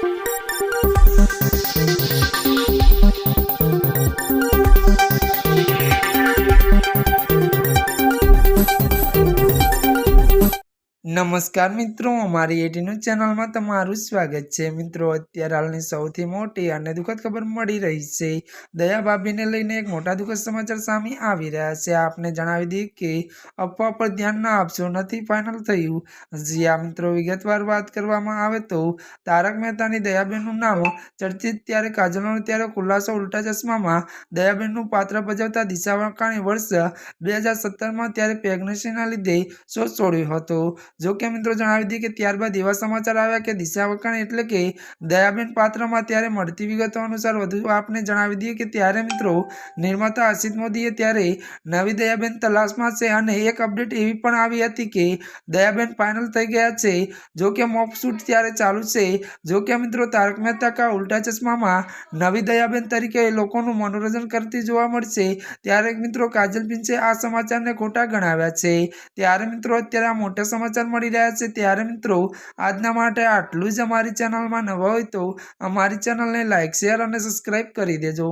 Thank you. નમસ્કાર મિત્રો, અમારી એટીનું ચેનલમાં તમારું સ્વાગત છે. મિત્રો, અત્યારે હાલની સૌથી મોટી અને દુઃખદ ખબર મળી રહી છે. દયા ભાભીને લઈને એક મોટા દુઃખદ સમાચાર સામે આવી રહ્યા છે. આપને જણાવી દઈએ કે અફવા પર ધ્યાન ના આપશો, નથી ફાઇનલ થયું. જ્યાં મિત્રો, વિગતવાર વાત કરવામાં આવે તો તારક મહેતાની દયાબેનનું નામ ચર્ચિત ત્યારે કાજલનો, ત્યારે ખુલાસો ઉલટા ચશ્મામાં દયાબેનનું પાત્ર ભજવતા દિશા વાકાણી વર્ષ બે હજાર સત્તરમાં ત્યારે પ્રેગ્નન્સીના લીધે શોધ છોડ્યો હતો. જો કે મિત્રો જણાવી દઈએ કે ત્યારબાદ એવા સમાચાર આવ્યા કે દિશા વકાણી એટલે કે દયાબેન પાત્રમાં ત્યારે મળતી વિગતો અનુસાર વધુ આપને જણાવી દઈએ કે ત્યારે મિત્રો નિર્માતા અસિત મોદીએ ત્યારે નવી દયાબેન તલાશમાં છે અને એક અપડેટ એવી પણ આવી હતી કે દયાબેન ફાઇનલ થઈ ગયા છે. જો કે મોક શૂટ ત્યારે ચાલુ છે. જો કે મિત્રો તારક મહેતા કા ઉલ્ટા ચશ્મામાં નવી દયાબેન તરીકે લોકોનું મનોરંજન કરતી જોવા મળશે. ત્યારે મિત્રો કાજલ પિંચે આ સમાચારને ખોટા ગણાવ્યા છે. ત્યારે મિત્રો અત્યારે આ મોટા સમાચાર મળી રહ્યા છે ત્યારે મિત્રો, આજના માટે આટલું જ અમારી ચેનલમાં નવા હોય તો અમારી ચેનલને લાઇક શેર અને સબસ્ક્રાઈબ કરી દેજો.